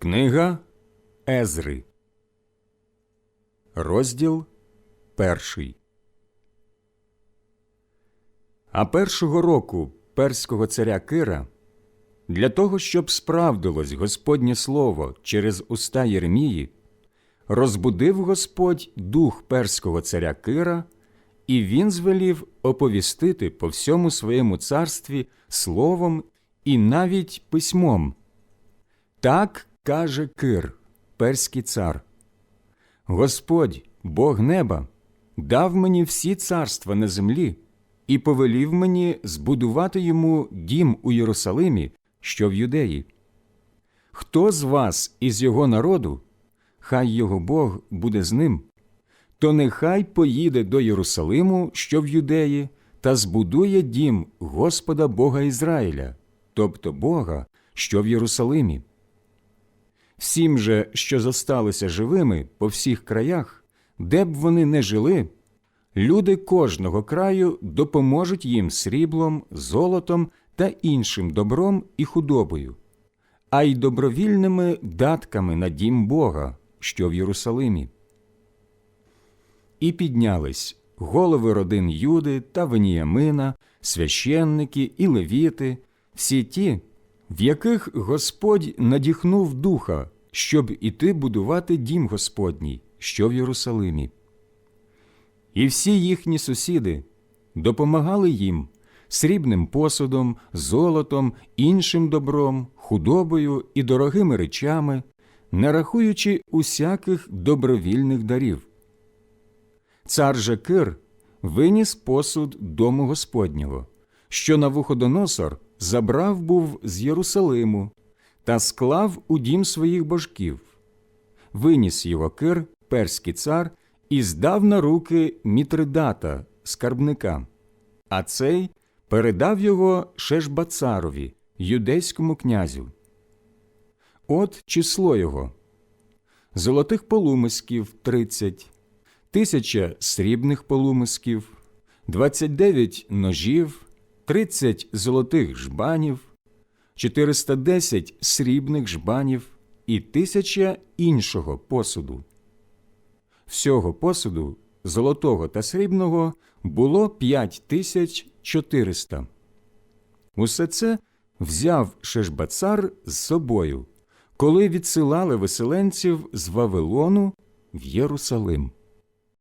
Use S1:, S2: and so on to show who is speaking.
S1: Книга Езри, розділ перший. А першого року перського царя Кира, для того, щоб справдилось Господнє слово через уста Єремії, розбудив Господь дух перського царя Кира, і він звелів оповістити по всьому своєму царстві словом і навіть письмом. Так каже Кир, перський цар. Господь, Бог неба, дав мені всі царства на землі і повелів мені збудувати йому дім у Єрусалимі, що в юдеї. Хто з вас із його народу, хай його Бог буде з ним, то нехай поїде до Єрусалиму, що в юдеї, та збудує дім Господа Бога Ізраїля, тобто Бога, що в Єрусалимі. Всім же, що зосталися живими по всіх краях, де б вони не жили, люди кожного краю допоможуть їм сріблом, золотом та іншим добром і худобою, а й добровільними датками на дім Бога, що в Єрусалимі. І піднялись голови родин Юди та Веніямина, священники і левіти, всі ті, в яких Господь надіхнув духа, щоб іти будувати дім Господній, що в Єрусалимі. І всі їхні сусіди допомагали їм срібним посудом, золотом, іншим добром, худобою і дорогими речами, не рахуючи усяких добровільних дарів. Цар же Кир виніс посуд дому Господнього, що Навуходоносор забрав був з Єрусалиму та склав у дім своїх божків. Виніс його Кир, перський цар, і здав на руки Мітридата, скарбника, а цей передав його Шешбацарові, юдейському князю. От число його золотих полумисків тридцять, тисяча срібних полумисків, двадцять дев'ять ножів, тридцять золотих жбанів, 410 срібних жбанів і тисяча іншого посуду. Всього посуду, золотого та срібного, було 5400. Усе це взяв Шешбацар з собою, коли відсилали виселенців з Вавилону в Єрусалим.